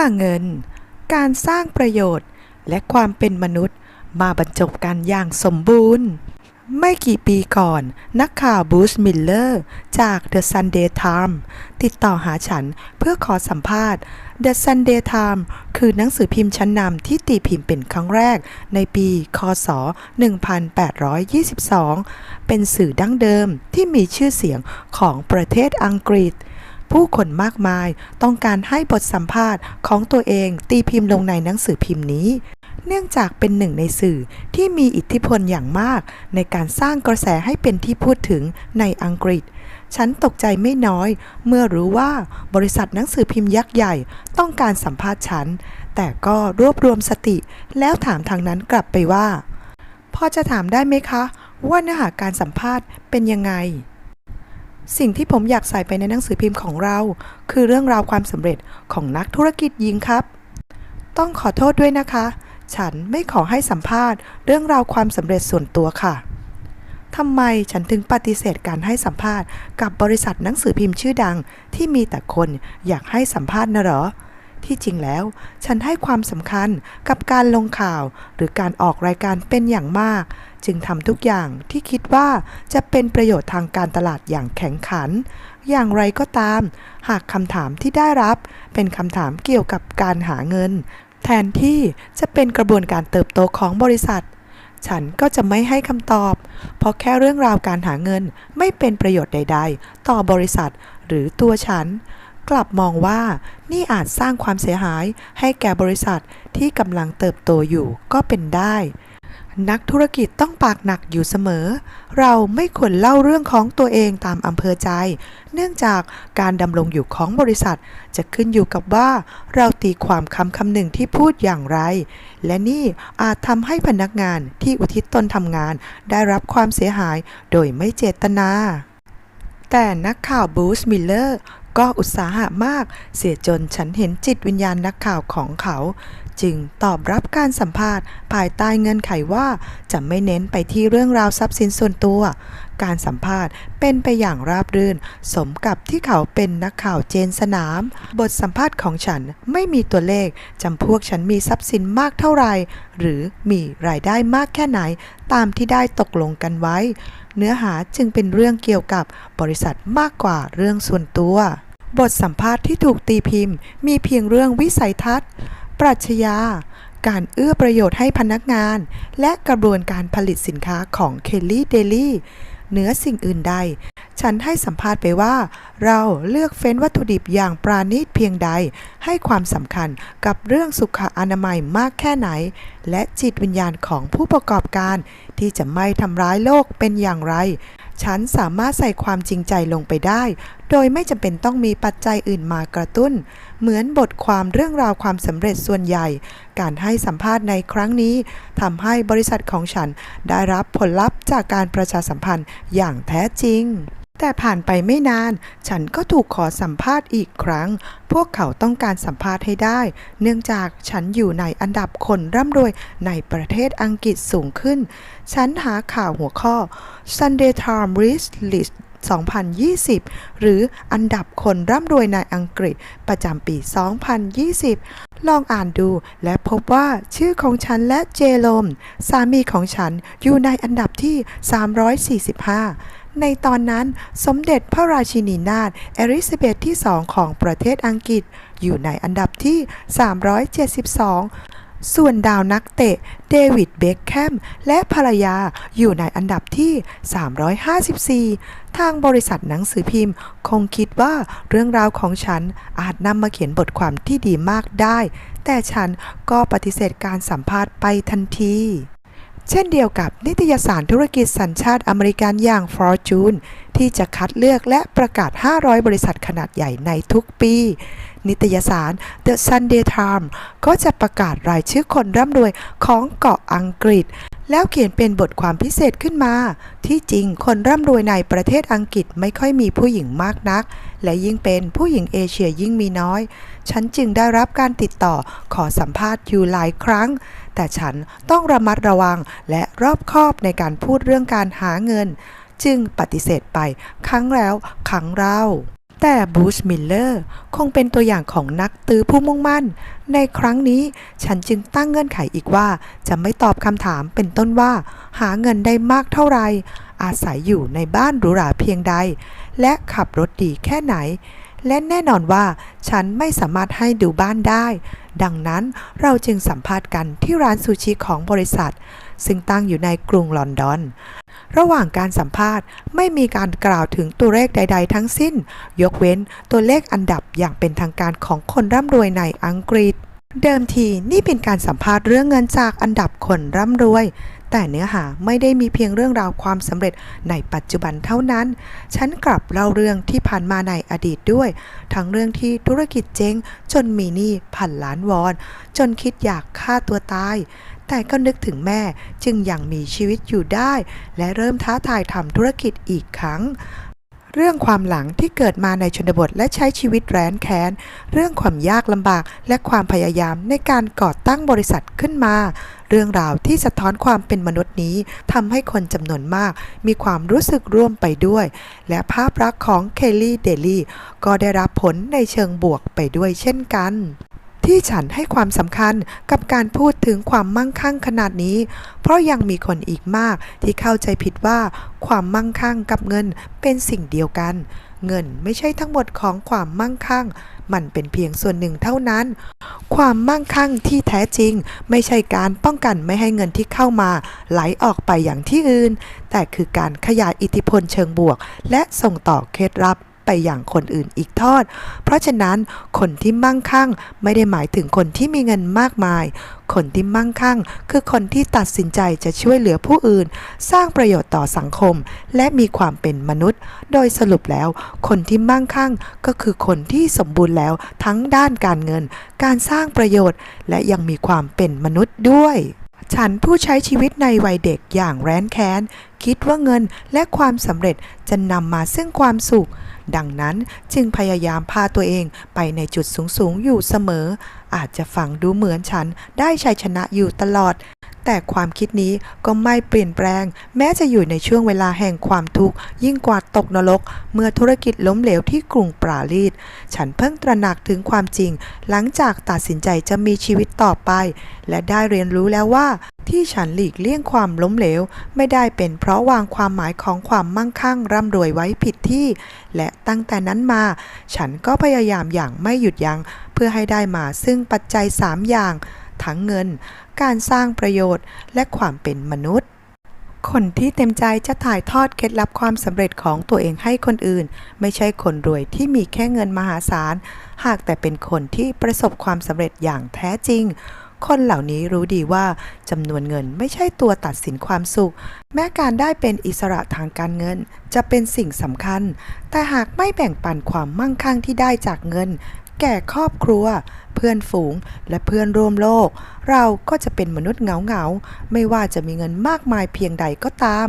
อเงิน การสร้างประโยชน์และความเป็นมนุษย์มาบรรจบกันอย่างสมบูรณ์ ไม่กี่ปีก่อน นักข่าวบูชมิลเลอร์ จาก The Sunday Times ติดต่อหาฉันเพื่อขอสัมภาษณ์ The Sunday Times คือหนังสือพิมพ์ชั้นนำที่ตีพิมพ์เป็นครั้งแรกในปี คศ 1822 เป็นสื่อดั้งเดิมที่มีชื่อเสียงของประเทศอังกฤษ ผู้คนมากมายต้องการให้บทสัมภาษณ์ของตัวเองตีพิมพ์ลงในหนังสือพิมพ์นี้ เนื่องจากเป็นหนึ่งในสื่อที่มีอิทธิพลอย่างมาก ในการสร้างกระแสให้เป็นที่พูดถึงในอังกฤษ ฉันตกใจไม่น้อย เมื่อรู้ว่าบริษัทหนังสือพิมพ์ยักษ์ใหญ่ต้องการสัมภาษณ์ฉัน แต่ก็รวบรวมสติ แล้วถามทางนั้นกลับไปว่าพอจะถามได้ไหมคะ ว่าเนื้อหาการสัมภาษณ์เป็นยังไง สิ่งที่ผมอยากใส่ไปในหนังสือพิมพ์ของเรา คือเรื่องราวความสำเร็จของนักธุรกิจหญิงครับ ต้องขอโทษด้วยนะคะ ฉันไม่ขอให้สัมภาษณ์ เรื่องราวความสำเร็จส่วนตัวค่ะทำไมฉันถึงปฏิเสธการให้สัมภาษณ์กับบริษัทหนังสือพิมพ์ชื่อดัง ที่มีแต่คนอยากให้สัมภาษณ์นะเหรอ ที่จริงแล้ว ฉันให้ความสำคัญกับการลงข่าว หรือการออกรายการเป็นอย่างมาก จึงทำทุกอย่างที่คิดว่าจะเป็นประโยชน์ทางการตลาดอย่างแข็งขัน อย่างไรก็ตาม หากคำถามที่ได้รับ เป็นคำถามเกี่ยวกับการหาเงิน แทนที่จะเป็นกระบวนการเติบโตของบริษัทฉันก็จะไม่ให้คำตอบ เพราะแค่เรื่องราวการหาเงินไม่เป็นประโยชน์ใด ๆ ต่อบริษัทหรือตัวฉัน กลับมองว่านี่อาจสร้างความเสียหายให้แก่บริษัทที่กำลังเติบโตอยู่ก็เป็นได้ นักธุรกิจต้องปากหนักอยู่เสมอ เราไม่ควรเล่าเรื่องของตัวเองตามอำเภอใจ เนื่องจากการดำรงอยู่ของบริษัท จะขึ้นอยู่กับว่าเราตีความคำคำหนึ่งที่พูดอย่างไร และนี่อาจทำให้พนักงานที่อุทิศตนทำงาน ได้รับความเสียหายโดยไม่เจตนาแต่นักข่าวบูชมิลเลอร์ ก็อุตสาหะมาก เสียจนฉันเห็นจิตวิญญาณนักข่าวของเขา จึงตอบรับการสัมภาษณ์ ภายใต้เงื่อนไขว่าจะไม่เน้นไปที่เรื่องราวทรัพย์สินส่วนตัว การสัมภาษณ์เป็นไปอย่างราบรื่น สมกับที่เขาเป็นนักข่าวเจนสนาม บทสัมภาษณ์ของฉันไม่มีตัวเลขจำพวกฉันมีทรัพย์สินมากเท่าไหร่หรือมีรายได้มากแค่ไหน ตามที่ได้ตกลงกันไว้ เนื้อหาจึงเป็นเรื่องเกี่ยวกับบริษัทมากกว่าเรื่องส่วนตัว บทสัมภาษณ์ที่ถูกตีพิมพ์ มีเพียงเรื่องวิสัยทัศน์ ปรัชญาการเอื้อประโยชน์ให้พนักงาน และกระบวนการผลิตสินค้าของเคลลี่เดลี่ เหนือสิ่งอื่นใด ฉันให้สัมภาษณ์ไปว่า เราเลือกเฟ้นวัตถุดิบอย่างปราณีตเพียงใด ให้ความสำคัญกับเรื่องสุขอนามัยมากแค่ไหน และจิตวิญญาณของผู้ประกอบการที่จะไม่ทำร้ายโลกเป็นอย่างไร ฉันสามารถใส่ความจริงใจลงไปได้ โดยไม่จำเป็นต้องมีปัจจัยอื่นมากระตุ้น เหมือนบทความเรื่องราวความสำเร็จส่วนใหญ่ การให้สัมภาษณ์ในครั้งนี้ทำให้บริษัทของฉันได้รับผลลัพธ์จากการประชาสัมพันธ์อย่างแท้จริง แต่ผ่านไปไม่นาน ฉันก็ถูกขอสัมภาษณ์อีกครั้ง พวกเขาต้องการสัมภาษณ์ให้ได้ เนื่องจากฉันอยู่ในอันดับคนร่ำรวยในประเทศอังกฤษสูงขึ้น ฉันหาข่าวหัวข้อ Sunday Times Rich List 2020 หรืออันดับคนร่ำรวยในอังกฤษประจำปี 2020 ลองอ่านดู และพบว่าชื่อของฉันและเจโรม สามีของฉันอยู่ในอันดับที่ 345 ในตอนนั้นสมเด็จพระราชินีนาถเอลิซาเบธที่2ของประเทศอังกฤษ อยู่ในอันดับที่ 372 ส่วนดาวนักเตะเดวิดเบคแคมและภรรยาอยู่ในอันดับที่ 354 ทางบริษัทหนังสือพิมพ์ คงคิดว่าเรื่องราวของฉันอาจนำมาเขียนบทความที่ดีมากได้ แต่ฉันก็ปฏิเสธการสัมภาษณ์ไปทันที เช่นเดียวกับนิตยสารธุรกิจสัญชาติอเมริกันอย่าง Fortune ที่จะคัดเลือกและประกาศ 500 บริษัทขนาดใหญ่ในทุกปี นิตยสาร The Sunday Times ก็จะประกาศรายชื่อคนร่ำรวยของเกาะอังกฤษ แล้วเขียนเป็นบทความพิเศษขึ้นมา ที่จริงคนร่ำรวยในประเทศอังกฤษไม่ค่อยมีผู้หญิงมากนัก และยิ่งเป็นผู้หญิงเอเชียยิ่งมีน้อย ฉันจึงได้รับการติดต่อขอสัมภาษณ์อยู่หลายครั้ง แต่ฉันต้องระมัดระวังและรอบคอบในการพูดเรื่องการหาเงิน จึงปฏิเสธไปครั้งแล้วครั้งเล่าแต่บูชมิลเลอร์คงเป็นตัวอย่างของนักตือผู้มุ่งมั่น ในครั้งนี้ฉันจึงตั้งเงื่อนไขอีกว่า จะไม่ตอบคำถามเป็นต้นว่า หาเงินได้มากเท่าไหร่อาศัยอยู่ในบ้านหรูหราเพียงใด และขับรถดีแค่ไหน และแน่นอนว่าฉันไม่สามารถให้ดูบ้านได้ ดังนั้นเราจึงสัมภาษณ์กันที่ร้านซูชิของบริษัท ซึ่งตั้งอยู่ในกรุงลอนดอน ระหว่างการสัมภาษณ์ไม่มีการกล่าวถึงตัวเลขใด ๆ ทั้งสิ้น ยกเว้นตัวเลขอันดับอย่างเป็นทางการของคนร่ำรวยในอังกฤษเดิมทีนี่เป็นการสัมภาษณ์เรื่องเงินจากอันดับคนร่ำรวย แต่เนื้อหาไม่ได้มีเพียงเรื่องราวความสำเร็จในปัจจุบันเท่านั้น ฉันกลับเล่าเรื่องที่ผ่านมาในอดีตด้วย ทั้งเรื่องที่ธุรกิจเจ๊งจนมีหนี้พันล้านวอน จนคิดอยากฆ่าตัวตาย แต่ก็นึกถึงแม่จึงยังมีชีวิตอยู่ได้ และเริ่มท้าทายทำธุรกิจอีกครั้ง เรื่องความหลังที่เกิดมาในชนบทและใช้ชีวิตแร้นแค้น เรื่องความยากลำบากและความพยายามในการก่อตั้งบริษัทขึ้นมา เรื่องราวที่สะท้อนความเป็นมนุษย์นี้ทำให้คนจำนวนมาก มีความรู้สึกร่วมไปด้วย และภาพลักษณ์ของเคลลี่เดลี่ก็ได้รับผลในเชิงบวกไปด้วยเช่นกัน ที่ฉันให้ความสำคัญกับการพูดถึงความมั่งคั่งขนาดนี้ เพราะยังมีคนอีกมากที่เข้าใจผิดว่าความมั่งคั่งกับเงินเป็นสิ่งเดียวกัน เงินไม่ใช่ทั้งหมดของความมั่งคั่ง มันเป็นเพียงส่วนหนึ่งเท่านั้น ความมั่งคั่งที่แท้จริง ไม่ใช่การป้องกันไม่ให้เงินที่เข้ามา ไหลออกไปอย่างที่อื่น แต่คือการขยายอิทธิพลเชิงบวก และส่งต่อเคล็ดลับ ไปอย่างคนอื่นอีกทอด เพราะฉะนั้นคนที่มั่งคั่งไม่ได้หมายถึงคนที่มีเงินมากมาย คนที่มั่งคั่ง คือคนที่ตัดสินใจจะช่วยเหลือผู้อื่น สร้างประโยชน์ต่อสังคม และมีความเป็นมนุษย์ โดยสรุปแล้ว คนที่มั่งคั่งก็คือคนที่สมบูรณ์แล้วทั้งด้านการเงิน การสร้างประโยชน์ และยังมีความเป็นมนุษย์ด้วย ฉันผู้ใช้ชีวิตในวัยเด็กอย่างแร้นแค้น คิดว่าเงินและความสำเร็จจะนำมาซึ่งความสุข ดังนั้นจึงพยายามพาตัวเองไปในจุดสูงๆอยู่เสมอ อาจจะฟังดูเหมือนฉันได้ชัยชนะอยู่ตลอด แต่ความคิดนี้ก็ไม่เปลี่ยนแปลง แม้จะอยู่ในช่วงเวลาแห่งความทุกข์ ยิ่งกว่าตกนรก เมื่อธุรกิจล้มเหลวที่กรุงปราลีดฉันเพิ่งตระหนักถึงความจริง หลังจากตัดสินใจจะมีชีวิตต่อไป และได้เรียนรู้แล้วว่าที่ฉันหลีกเลี่ยงความล้มเหลว ไม่ได้เป็นเพราะวางความหมายของความมั่งคั่งร่ำรวยไว้ผิดที่ และตั้งแต่นั้นมา ฉันก็พยายามอย่างไม่หยุดยัง้งเพื่อให้ได้มาซึ่งปัจจัย 3 อย่าง ทั้งเงิน การสร้างประโยชน์ และความเป็นมนุษย์ คนที่เต็มใจจะถ่ายทอดเคล็ดลับความสำเร็จของตัวเองให้คนอื่น ไม่ใช่คนรวยที่มีแค่เงินมหาศาล หากแต่เป็นคนที่ประสบความสำเร็จอย่างแท้จริงคนเหล่านี้รู้ดีว่าจำนวนเงินไม่ใช่ตัวตัดสินความสุข แม้การได้เป็นอิสระทางการเงิน จะเป็นสิ่งสำคัญ แต่หากไม่แบ่งปันความมั่งคั่งที่ได้จากเงิน แก่ครอบครัว เพื่อนฝูงและเพื่อนร่วมโลก เราก็จะเป็นมนุษย์เหงาไม่ว่าจะมีเงินมากมายเพียงใดก็ตาม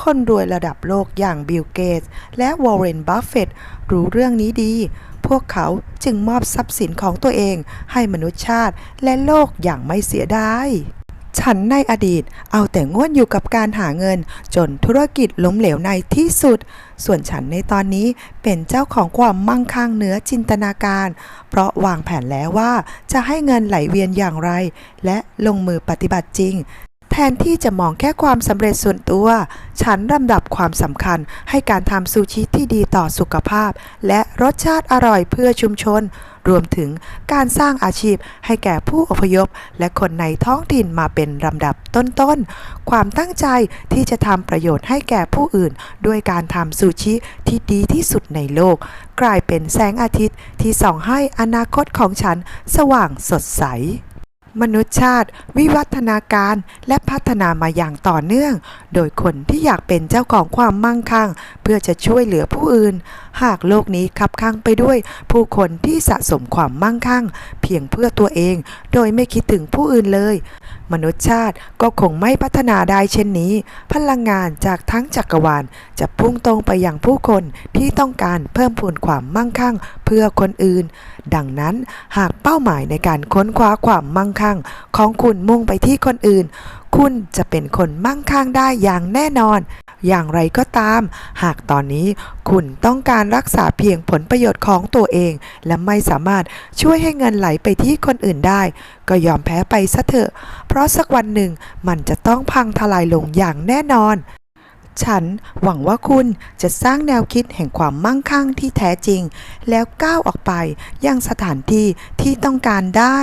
คนรวยระดับโลกอย่างบิลเกตส์และวอร์เรนบัฟเฟตต์รู้เรื่องนี้ดี พวกเขาจึงมอบทรัพย์สินของตัวเองให้มนุษยชาติและโลกอย่างไม่เสียดาย ฉันในอดีตเอาแต่ง่วนอยู่กับการหาเงิน จนธุรกิจล้มเหลวในที่สุด ส่วนฉันในตอนนี้เป็นเจ้าของความมั่งคั่งเหนือจินตนาการ เพราะวางแผนแล้วว่าจะให้เงินไหลเวียนอย่างไร และลงมือปฏิบัติจริง แทนที่จะมองแค่ความสำเร็จส่วนตัว ฉันลำดับความสำคัญให้การทำซูชิที่ดีต่อสุขภาพ และรสชาติอร่อยเพื่อชุมชน รวมถึงการสร้างอาชีพให้แก่ผู้อพยพ และคนในท้องถิ่นมาเป็นลำดับต้นๆ ความตั้งใจที่จะทำประโยชน์ให้แก่ผู้อื่น ด้วยการทำซูชิที่ดีที่สุดในโลก กลายเป็นแสงอาทิตย์ที่ส่องให้อนาคตของฉันสว่างสดใส มนุษยชาติ วิวัฒนาการและพัฒนามาอย่างต่อเนื่อง โดยคนที่อยากเป็นเจ้าของความมั่งคั่ง เพื่อจะช่วยเหลือผู้อื่น หากโลกนี้คับข้างไปด้วย ผู้คนที่สะสมความมั่งคั่ง เพียงเพื่อตัวเอง โดยไม่คิดถึงผู้อื่นเลย มนุษยชาติก็คงไม่พัฒนาได้เช่นนี้ พลังงานจากทั้งจักรวาล จะพุ่งตรงไปยังผู้คนที่ต้องการเพิ่มพูนความมั่งคั่ง เพื่อคนอื่นดังนั้นหากเป้าหมายในการค้นคว้าความมั่งคั่ง ของคุณมุ่งไปที่คนอื่น คุณจะเป็นคนมั่งคั่งได้อย่างแน่นอน อย่างไรก็ตาม หากตอนนี้คุณต้องการรักษาเพียงผลประโยชน์ของตัวเอง และไม่สามารถช่วยให้เงินไหลไปที่คนอื่นได้ ก็ยอมแพ้ไปซะเถอะ เพราะสักวันหนึ่งมันจะต้องพังทลายลงอย่างแน่นอน ฉันหวังว่าคุณจะสร้างแนวคิดแห่งความมั่งคั่งที่แท้จริง แล้วก้าวออกไปยังสถานที่ที่ต้องการได้